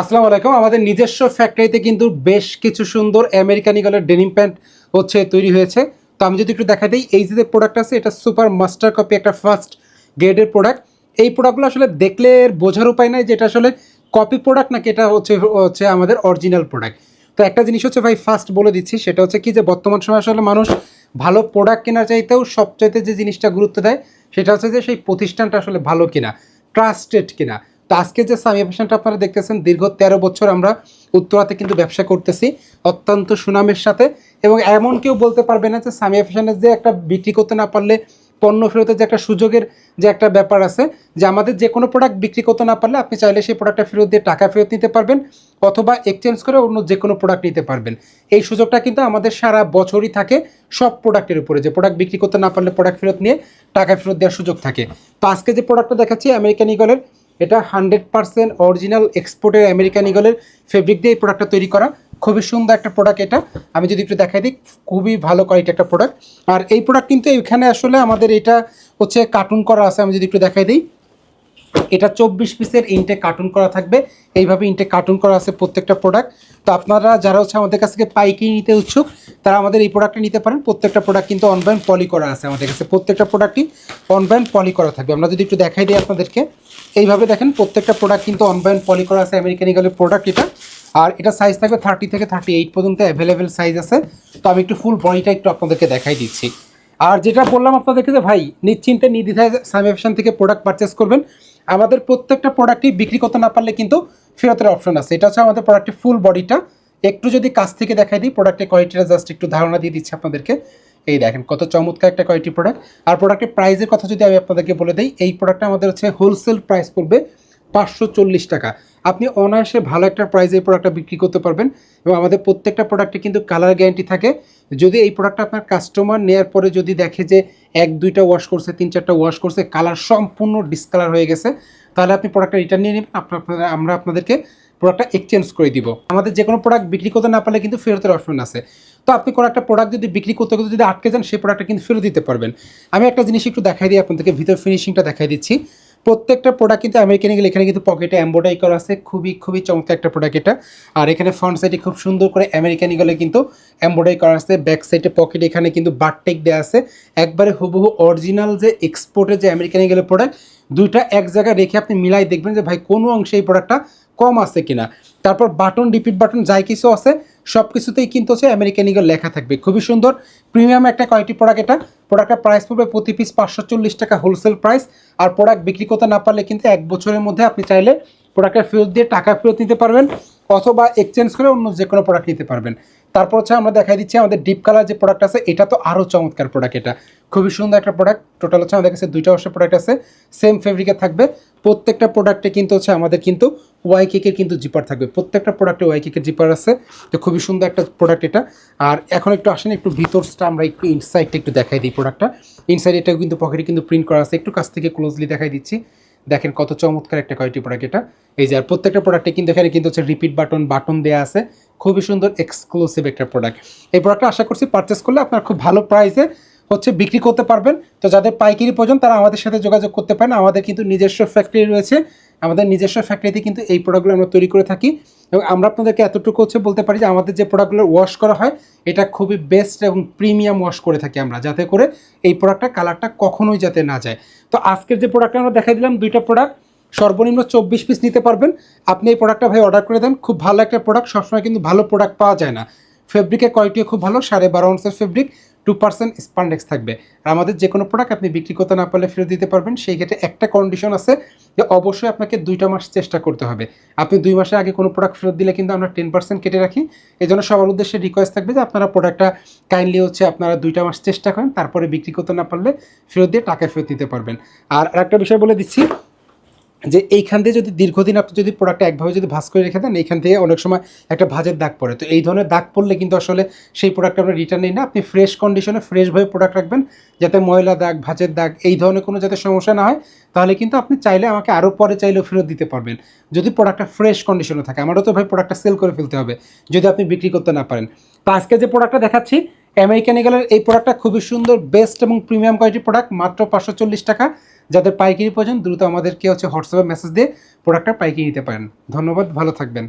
আসসালামু আলাইকুম। আমাদের নিজস্ব ফ্যাক্টরিতে কিন্তু বেশ কিছু সুন্দর আমেরিকান ইগলের ডেনিম প্যান্ট হচ্ছে, তৈরি হয়েছে। তো আমি যদি একটু দেখা দিই, এই যে প্রোডাক্ট আছে, এটা সুপার মাস্টার কপি একটা ফার্স্ট গ্রেডের প্রোডাক্ট এই প্রোডাক্টগুলো আসলে দেখলে বোঝার উপায় নাই যে এটা আসলে কপি প্রোডাক্ট নাকি এটা হচ্ছে হচ্ছে আমাদের অরিজিনাল প্রোডাক্ট তো একটা জিনিস হচ্ছে ভাই ফার্স্ট বলে দিচ্ছি, সেটা হচ্ছে কি যে বর্তমান সময় আসলে মানুষ ভালো প্রোডাক্ট কেনার চাইতেও সবচাইতে যে জিনিসটা গুরুত্ব দেয়, সেটা হচ্ছে যে সেই প্রতিষ্ঠানটা আসলে ভালো কিনা ট্রাস্টেড কিনা। তো আজকে যে সামি ফ্যাশনটা আপনারা দেখতেছেন, দীর্ঘ তেরো বছর আমরা উত্তরাতে কিন্তু ব্যবসা করতেছি, অত্যন্ত সুনামের সাথে। এবং এমন কেউ বলতে পারবে না যে সামি ফ্যাশনের যে একটা বিক্রি করতে না পারলে, পণ্য ফেরতের যে একটা সুযোগের যে একটা ব্যাপার আছে, যে আমাদের যে কোনো প্রোডাক্ট বিক্রি করতে না পারলে আপনি চাইলে সেই প্রোডাক্টটা ফেরত দিয়ে টাকা ফেরত নিতে পারবেন, অথবা এক্সচেঞ্জ করে অন্য যে কোনো প্রোডাক্ট নিতে পারবেন। এই সুযোগটা কিন্তু আমাদের সারা বছরই থাকে সব প্রোডাক্টের উপরে, যে প্রোডাক্ট বিক্রি করতে না পারলে প্রোডাক্ট ফেরত নিয়ে টাকা ফেরত দেওয়ার সুযোগ থাকে। তো আজকে যে প্রোডাক্টটা দেখাচ্ছি আমেরিকান ইগলের এটা হান্ড্রেড পার্সেন্ট অরিজিনাল এক্সপোর্টের আমেরিকান ইগলের ফেব্রিক দিয়ে এই প্রোডাক্টটা তৈরি করা। খুবই সুন্দর একটা প্রোডাক্ট এটা। আমি যদি একটু দেখাই দিই, খুবই ভালো কোয়ালিটি একটা প্রোডাক্ট আর এই প্রোডাক্ট কিন্তু এখানে আসলে আমাদের এটা হচ্ছে কার্টুন করা আছে, আমি যদি একটু দেখাই দিই। এটা চব্বিশ পিসের ইনটেক কার্টুন করা থাকবে। এইভাবে ইনটেক কার্টুন করা আছে প্রত্যেকটা প্রোডাক্ট তো আপনারা যারা হচ্ছে আমাদের কাছ থেকে পাইকারি নিতে উৎসুক তারা আমাদের এই প্রোডাক্টটা নিতে পারেন। প্রত্যেকটা প্রোডাক্ট কিন্তু অনলাইন পলি করা আছে আমাদের কাছে। প্রত্যেকটা প্রোডাক্টই অনলাইন পলি করা থাকবে। আমরা যদি একটু দেখাই দিই আপনাদেরকে। এইভাবে দেখেন, প্রত্যেকটা প্রোডাক্ট কিন্তু অনলাইন পলি করা আছে আমেরিকান ইগলের প্রোডাক্ট এটা। আর এটা সাইজ থাকবে থার্টি থেকে থার্টি এইট পর্যন্ত অ্যাভেলেবেল সাইজ আছে। তো আমি একটু ফুল বডিটা একটু আপনাদেরকে দেখাই দিচ্ছি। আর যেটা বললাম আপনাদেরকে যে, ভাই, নিশ্চিন্তে নির্দ্বিধায় সামি অপশন থেকে প্রোডাক্ট পারচেস করবেন। আমাদের প্রত্যেকটা প্রোডাক্টই বিক্রি করতে না পারলে কিন্তু ফেরতের অপশন আছে। এটা হচ্ছে আমাদের প্রোডাক্টের ফুল বডিটা একটু যদি কাছ থেকে দেখাই দিই প্রোডাক্টের কোয়ালিটিটা জাস্ট একটু ধারণা দিয়ে দিচ্ছি আপনাদেরকে। এই দেখেন, কত চমৎকার একটা কোয়ালিটি প্রোডাক্ট আর প্রোডাক্টের প্রাইসের কথা যদি আমি আপনাদেরকে বলে দিই, এই প্রোডাক্টটা আমাদের হচ্ছে হোলসেল প্রাইস পড়বে পাঁচশো চল্লিশ টাকা। আপনি অনায়াসে ভালো একটা প্রাইসে এই প্রোডাক্টটা বিক্রি করতে পারবেন এবং আমাদের প্রত্যেকটা প্রোডাক্টে কিন্তু কালার গ্যারান্টি থাকে। যদি এই প্রোডাক্টটা আপনার কাস্টমার নেওয়ার পরে যদি দেখে যে এক, দুইটা ওয়াশ করছে, তিন, চারটা ওয়াশ করছে কালার সম্পূর্ণ ডিসকালার হয়ে গেছে, তাহলে আপনি প্রোডাক্টটা রিটার্ন নিয়ে নেবেন। আপনারা- আমরা আপনাদেরকে প্রোডাক্টটা এক্সচেঞ্জ করে দিব। আমাদের যে কোনো প্রোডাক্ট বিক্রি করতে না পারলে কিন্তু ফেরতের অপশন আছে। তো আপনি কোনো একটা প্রোডাক্ট যদি বিক্রি করতে করতে যদি আটকে যান সেই প্রোডাক্টটা কিন্তু ফেরত দিতে পারবেন। আমি একটা জিনিস একটু দেখাই দিই আপনাদেরকে, ভিতর ফিনিশিংটা দেখাই দিচ্ছি। প্রত্যেকটা প্রোডাক্ট কিন্তু আমেরিকান ইগল এখানে কিন্তু পকেটে এম্বোডারি করা আছে। খুবই খুবই চমৎকার একটা প্রোডাক্ট এটা। আর এখানে ফ্রন্ট সাইডে খুব সুন্দর করে আমেরিকান ইগলে কিন্তু এম্বোডারি করা আছে। ব্যাক সাইডে পকেট এখানে কিন্তু বারটেক দেওয়া আছে। একবারে হুবহু অরিজিনাল যে এক্সপোর্টের যে আমেরিকান ইগলের প্রোডাক্ট দুইটা এক জায়গায় রেখে আপনি মিলাই দেখবেন যে, ভাই, কোনো অংশে এই প্রোডাক্টটা কম আছে কিনা? তারপর বাটন রিপিট বাটন যাই কিছু আছে সব কিছুতেই কিন্তু হচ্ছে আমেরিকান ইগল লেখা থাকবে। খুবই সুন্দর। প্রিমিয়াম একটা কয়েকটি প্রোডাক্ট এটা। প্রোডাক্টের প্রাইস পড়বে প্রতি পিস পাঁচশো চল্লিশ টাকা হোলসেল প্রাইস আর প্রোডাক্ট বিক্রি করতে না পারলে কিন্তু এক বছরের মধ্যে আপনি চাইলে প্রোডাক্টের ফেরত দিয়ে টাকা ফেরত নিতে পারবেন। অথবা এক্সচেঞ্জ করে অন্য যে কোনো প্রোডাক্ট নিতে পারবেন। তারপর হচ্ছে আমরা দেখাই দিচ্ছি আমাদের ডিপ কালার যে প্রোডাক্ট আছে, এটা তো আরও চমৎকার প্রোডাক্ট এটা। খুবই সুন্দর একটা প্রোডাক্ট টোটাল হচ্ছে আমাদের কাছে দুইটা অবশ্য প্রোডাক্ট আছে সেম ফেব্রিকে থাকবে। প্রত্যেকটা প্রোডাক্টে কিন্তু হচ্ছে আমাদের কিন্তু ওয়াই কেকের কিন্তু জিপার থাকবে। প্রত্যেকটা প্রোডাক্টে ওয়াই কেকের জিপার আছে, তো খুবই সুন্দর একটা প্রোডাক্ট এটা। আর এখন একটু আসেন, একটু ভিতরটা আমরা একটু ইনসাইডটা একটু দেখাই দিই প্রোডাক্টটা ইনসাইড এটাও কিন্তু পকেটে কিন্তু প্রিন্ট করা আছে। একটু কাছ থেকে ক্লোজলি দেখাই দিচ্ছি। দেখেন কত চমৎকার একটা কয়েকটি প্রোডাক্ট এটা। এই যে আর প্রত্যেকটা প্রোডাক্টে কিন্তু এখানে কিন্তু হচ্ছে রিপিট বাটন বাটন দেওয়া আছে। খুবই সুন্দর এক্সক্লুসিভ একটা প্রোডাক্ট এই প্রোডাক্টটা আশা করছি পারচেস করলে আপনার খুব ভালো প্রাইসে হচ্ছে বিক্রি করতে পারবেন। তো যাদের পাইকারি প্রয়োজন, তারা আমাদের সাথে যোগাযোগ করতে পারেন। আমাদের কিন্তু নিজস্ব ফ্যাক্টরি রয়েছে। আমাদের নিজস্ব ফ্যাক্টরিতে কিন্তু এই প্রোডাক্টগুলো আমরা তৈরি করে থাকি। এবং আমরা আপনাদেরকে এতটুকু হচ্ছে বলতে পারি যে আমাদের যে প্রোডাক্টগুলো ওয়াশ করা হয়, এটা খুবই বেস্ট এবং প্রিমিয়াম ওয়াশ করে থাকি আমরা, যাতে করে এই প্রোডাক্টটা কালারটা কখনোই যাতে না যায়। তো আজকের যে প্রোডাক্টটা আমরা দেখাই দিলাম, দুইটা প্রোডাক্ট সর্বনিম্ন চব্বিশ পিস নিতে পারবেন। আপনি এই প্রোডাক্টটা ভাই অর্ডার করে দেন, খুব ভালো একটা প্রোডাক্ট সবসময় কিন্তু ভালো প্রোডাক্ট পাওয়া যায় না। ফেব্রিকের কোয়ালিটিও খুব ভালো, সাড়ে বারো আউন্সের ফেব্রিক টু পার্সেন্ট স্পান্ডেক্স থাকবে। আর আমাদের যে কোনো প্রোডাক্ট আপনি বিক্রি করতে না পারলে ফেরত দিতে পারবেন, সেই ক্ষেত্রে একটা কন্ডিশন আছে যে অবশ্যই আপনাকে দুইটা মাস চেষ্টা করতে হবে। আপনি দুই মাসের আগে কোনো প্রোডাক্ট ফেরত দিলে কিন্তু আমরা টেন পার্সেন্ট কেটে রাখি। এই জন্য সবার উদ্দেশ্যে রিকোয়েস্ট থাকবে যে আপনারা প্রোডাক্টটা কাইন্ডলি হচ্ছে আপনারা দুইটা মাস চেষ্টা করেন, তারপরে বিক্রি করতে না পারলে ফেরত দিয়ে টাকা ফেরত দিতে পারবেন। আর একটা বিষয় বলে দিচ্ছি যে এইখান দিয়ে যদি দীর্ঘদিন আপনি যদি প্রোডাক্টটা একভাবে যদি ভাঁজ করে রেখে দেন, এইখান থেকে অনেক সময় একটা ভাজের দাগ পড়ে। তো এই ধরনের দাগ পড়লে কিন্তু আসলে সেই প্রোডাক্ট আপনার রিটার্ন নেই না। আপনি ফ্রেশ কন্ডিশনে ফ্রেশভাবে প্রোডাক্ট রাখবেন, যাতে ময়লা দাগ, ভাজের দাগ, এই ধরনের কোনো যাতে সমস্যা না হয়, তাহলে কিন্তু আপনি চাইলে আমাকে আরও পরে চাইলেও ফেরত দিতে পারবেন। যদি প্রোডাক্টটা ফ্রেশ কন্ডিশনে থাকে, আমারও তো ভাই প্রোডাক্টটা সেল করে ফেলতে হবে, যদি আপনি বিক্রি করতে না পারেন। তো আজকে যে প্রোডাক্টটা দেখাচ্ছি আমেরিকান ইগলের এই প্রোডাক্টটা খুবই সুন্দর বেস্ট এবং প্রিমিয়াম কোয়ালিটির প্রোডাক্ট মাত্র পাঁচশো চল্লিশ টাকা। যাদের পাইকারি প্রয়োজন দ্রুত আমাদেরকে হচ্ছে হোয়াটসঅ্যাপে মেসেজ দিয়ে প্রোডাক্টটা পাইকারি নিতে পারেন। ধন্যবাদ, ভালো থাকবেন।